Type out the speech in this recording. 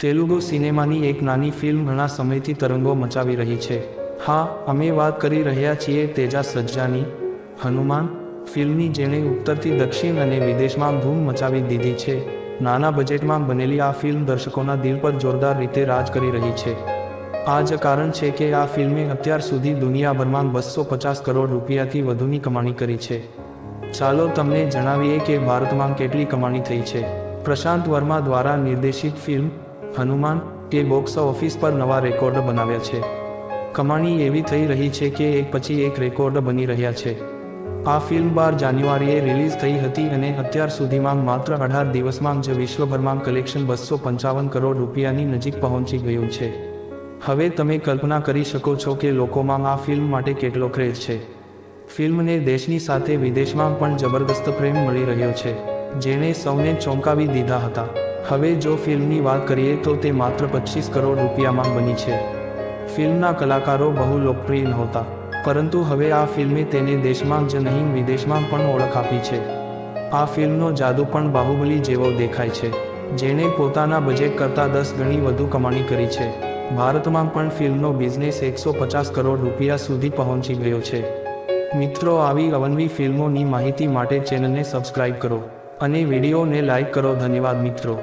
તેલુગુ સિનેમાની એક નાની ફિલ્મ ઘણા સમયથી તરંગો મચાવી રહી છે. હા, અમે વાત કરી રહ્યા છીએ તેજા સજ્જાની. હનુમાન, ફિલ્મની જેણે ઉત્તરથી દક્ષિણ અને વિદેશમાં ધૂમ મચાવી દીધી છે. નાના બજેટમાં બનેલી આ ફિલ્મ દર્શકોના દિલ પર જોરદાર રીતે રાજ કરી રહી છે. આ જ કારણ છે કે આ ફિલ્મે અત્યાર સુધી દુનિયાભરમાં બસો પચાસ કરોડ રૂપિયાથી વધુની કમાણી કરી છે. ચાલો તમને જણાવીએ કે ભારતમાં કેટલી કમાણી થઈ છે. પ્રશાંત વર્મા દ્વારા નિર્દેશિત ફિલ્મ હનુમાન એ બોક્સ ઓફિસ પર નવા રેકોર્ડ બનાવ્યા છે. કમાણી એવી થઈ રહી છે કે એક પછી એક રેકોર્ડ બની રહ્યા છે. આ ફિલ્મ બાર જાન્યુઆરીએ રિલીઝ થઈ હતી અને અત્યાર સુધીમાં માત્ર અઢાર દિવસમાં જ વિશ્વભરમાં કલેક્શન બસો પંચાવન કરોડ રૂપિયાની નજીક પહોંચી ગયું છે. હવે તમે કલ્પના કરી શકો છો કે લોકોમાં આ ફિલ્મ માટે કેટલો ક્રેઝ છે. ફિલ્મને દેશની સાથે વિદેશમાં પણ જબરદસ્ત પ્રેમ મળી રહ્યો છે, જેણે સૌને ચોંકાવી દીધા હતા. હવે જો ફિલ્મની વાત કરીએ તો તે માત્ર પચીસ કરોડ રૂપિયામાં બની છે. ફિલ્મના કલાકારો બહુ લોકપ્રિય નહોતા, પરંતુ હવે આ ફિલ્મે તેને દેશમાં જ નહીં, વિદેશમાં પણ ઓળખ આપી છે. આ ફિલ્મનો જાદુ પણ બાહુબલી જેવો દેખાય છે, જેણે પોતાના બજેટ કરતાં દસ ગણી વધુ કમાણી કરી છે. ભારતમાં પણ ફિલ્મનો બિઝનેસ એકસો પચાસ કરોડ રૂપિયા સુધી પહોંચી ગયો છે. મિત્રો, આવી અવનવી ફિલ્મોની માહિતી માટે ચેનલને સબસ્ક્રાઇબ કરો અને વિડીયોને લાઇક કરો. ધન્યવાદ મિત્રો.